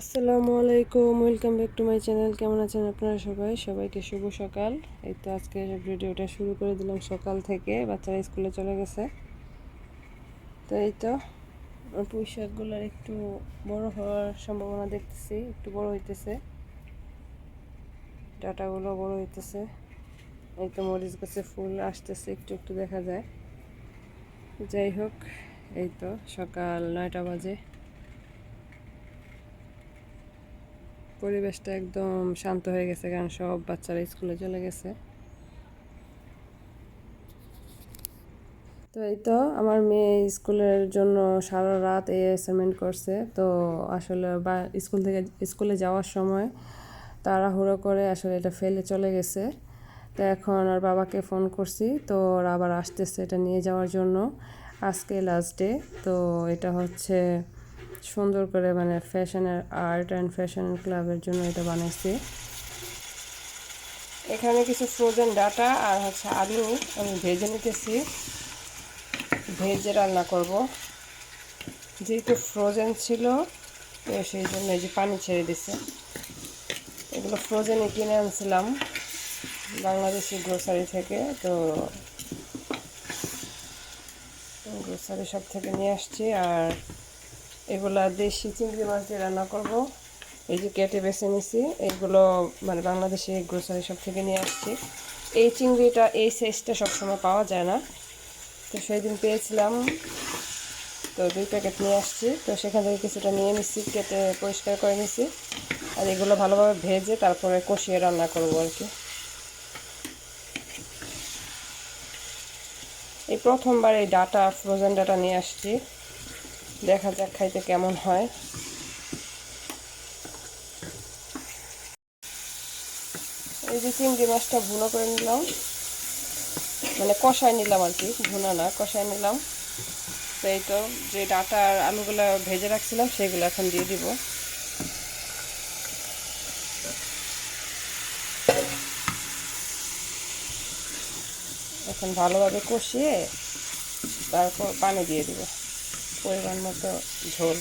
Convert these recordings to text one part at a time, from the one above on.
আসসালামু আলাইকুম, welcome back to my channel. কেমন আছেন আপনারা সবাই? সবাইকে শুভ সকাল। এই তো আজকে ভিডিওটা শুরু করে দিলাম সকাল থেকে। বাচ্চারা স্কুলে চলে গেছে। তো এই তো পুঁই একটু বড় হওয়ার সম্ভাবনা দেখতেছি। একটু বড় হইতেছে। ডাটাগুলো বড় হইতেছে। এই তো মরিচ গাছে ফুল আসতেছে, একটু একটু দেখা যায়। যাই হোক, এই তো সকাল নয়টা বাজে। পরিবেশটা একদম শান্ত হয়ে গেছে, কারণ সব বাচ্চারা স্কুলে চলে গেছে। তো এই তো আমার মেয়ে স্কুলের জন্য সারা রাত এই অ্যাসাইনমেন্ট করছে। তো আসলে বা, স্কুল থেকে, স্কুলে যাওয়ার সময় তাড়াহুড়ো করে আসলে এটা ফেলে চলে গেছে। তো এখন আর বাবাকে ফোন করছি, তো আবার আসতেছে এটা নিয়ে যাওয়ার জন্য। আজকে লাস্ট ডে তো এটা হচ্ছে সুন্দর করে মানে ফ্যাশনের আর্ট অ্যান্ড ফ্যাশন ক্লাবের জন্য এটা বানাইছি। এখানে কিছু ফ্রোজেন ডাটা আর হচ্ছে আলু আমি ভেজে নিতেছি। ভেজে রান্না করব। যেহেতু ফ্রোজেন ছিল, তো সেই জন্য এই যে পানি ছেড়ে দিছে। এগুলো ফ্রোজেনে কিনে আনছিলাম বাংলাদেশি গ্রোসারি থেকে, তো গ্রোসারি সব থেকে নিয়ে আসছি। আর এগুলা দেশি চিংড়ি মাছ দিয়ে রান্না করব। এই যে কেটে বেছে নিছি, এগুলো মানে বাংলাদেশি গ্রোসারি সব থেকে নিয়ে আসছি। এই চিংড়িটা, এই সাইজটা সবসময় পাওয়া যায় না। তো সেই দিন পেয়েছিলাম, তো দুই প্যাকেট নিয়ে আসছি। তো সেখান থেকে কিছুটা নিয়ে নিচ্ছি কেটে পরিষ্কার করে নিছি। আর এগুলো ভালোভাবে ভেজে তারপরে কষিয়ে রান্না করব আর কি। এই প্রথমবার এই ডাটা ফ্রোজেন ডাটা নিয়ে আসছি। দেখা যাক খাইতে কেমন হয়। এই যে চিংড়ি মাছটা ভুনো করে নিলাম। মানে কষায় নিলাম আর কি, ভুনা না, কষায় নিলাম। তো এই তো যে ডাটা আর আলুগুলো ভেজে রাখছিলাম, সেগুলো এখন দিয়ে দিব। এখন ভালোভাবে কষিয়ে তারপর পানি দিয়ে দিব। পরিমাণ মতো ঝোল।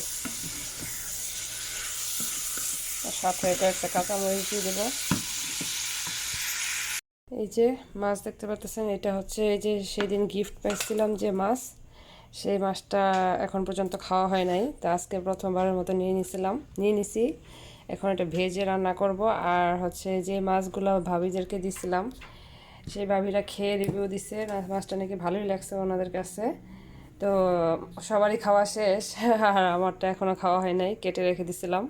সাথে কয়েকটা কাঁচামরিচ দিয়ে দেবো। এই যে মাছ দেখতে পাচ্ছেন, এটা হচ্ছে এই যে সেদিন গিফট পাইছিলাম যে মাছ। সেই মাছটা এখন পর্যন্ত খাওয়া হয় নাই, তো আজকে প্রথমবারের মতো নিয়ে নিছিলাম। নিয়ে নিছি, এখন এটা ভেজে রান্না করব। আর হচ্ছে যে মাছগুলো ভাবিদেরকে দিছিলাম, সেই ভাবিরা খেয়ে রিভিউ দিছে। মাছটা নাকি ভালোই লাগছে ওনাদের কাছে। তো সবারই খাওয়া শেষ, আর আমারটা এখনও খাওয়া হয় নাই, কেটে রেখে দিছিলাম।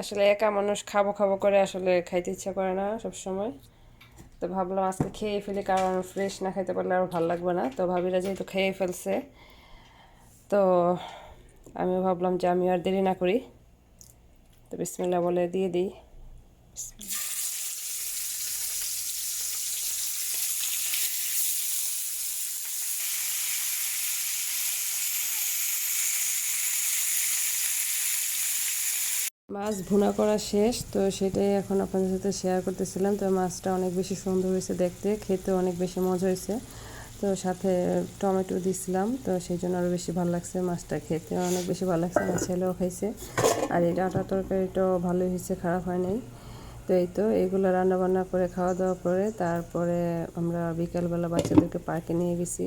আসলে একা মানুষ খাব খাব করে আসলে খাইতে ইচ্ছা করে না সব সময় তো ভাবলাম আজকে খেয়ে ফেলি, কারণ ফ্রেশ না খাইতে পারলে আর ভালো লাগবে না। তো ভাবিরা যেহেতু খেয়ে ফেলছে, তো আমিও ভাবলাম যে আমি আর দেরি না করি। তো বিসমিল্লা বলে দিয়ে দিই। মাছ ভুনা করা শেষ, তো সেটাই এখন আপনাদের সাথে শেয়ার করতেছিলাম। তো মাছটা অনেক বেশি সুন্দর হয়েছে দেখতে, খেতে অনেক বেশি মজা হয়েছে। তো সাথে টমেটো দিছিলাম, তো সেই জন্য আরও বেশি ভালো লাগছে মাছটা খেতে। অনেক বেশি ভালো লাগছে, আমার ছেলেও খাইছে। আর এই ডাটা তরকারিটাও ভালোই হয়েছে, খারাপ হয় নাই। তো এই তো এইগুলো রান্না বান্না করে খাওয়া দাওয়া করে, তারপরে আমরা বিকালবেলা বাচ্চাদেরকে পার্কে নিয়ে গেছি।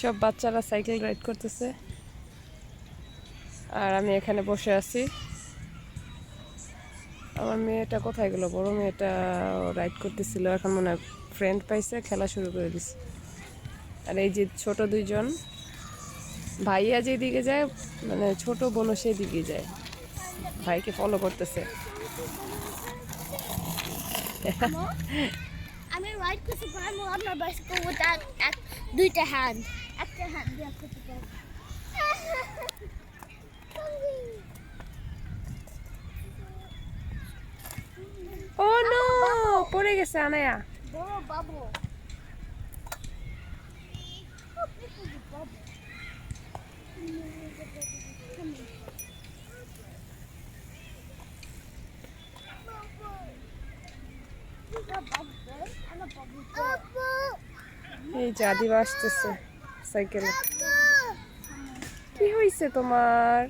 সব বাচ্চারা সাইকেল রাইড করতেছে। আর আমি এখানে বসে আছি। আমার মেয়েটা কোথায় গেল? বড় মেয়েটা রাইড করতেছিল, এখন মনে হয় ফ্রেন্ড পাইছে, খেলা শুরু করে দিছে। আর এই যে ছোট দুইজন, ভাইয়া যেদিকে যায় মানে ছোট বোন বোনও সেদিকে যায়। ভাইকে ফলো করতেছে। করতে পারব ও নো পড়ে গেছে আনায়া। এই যে আদিবা আসতেছে। সাইকেলে। কি হয়েছে তোমার?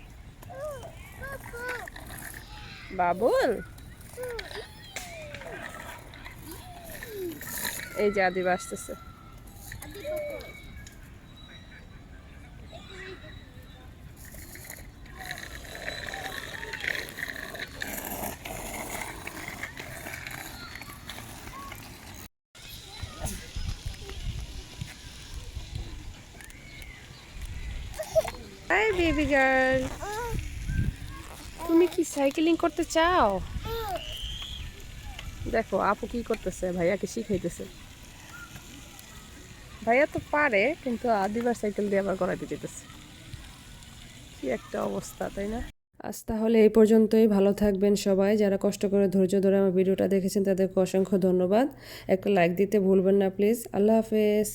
বাবুল? এই যে আদিবা আসতেছে। হাই বেবি গার্ল তুমি কি সাইকেলিং করতে চাও? দেখো, আপু কি করতেছে? ভাইয়াকে শিখাইতেছে। ভাইয়া তো পারে, কিন্তু আদিবার সাইকেল দিয়ে আবার করাইতে যেতেছে। কি একটা অবস্থা, তাই না? আজ তাহলে এই পর্যন্তই। ভালো থাকবেন সবাই। যারা কষ্ট করে ধৈর্য ধরে আমার ভিডিওটা দেখেছেন, তাদেরকে অসংখ্য ধন্যবাদ। একটা লাইক দিতে ভুলবেন না প্লিজ আল্লাহ হাফেজ।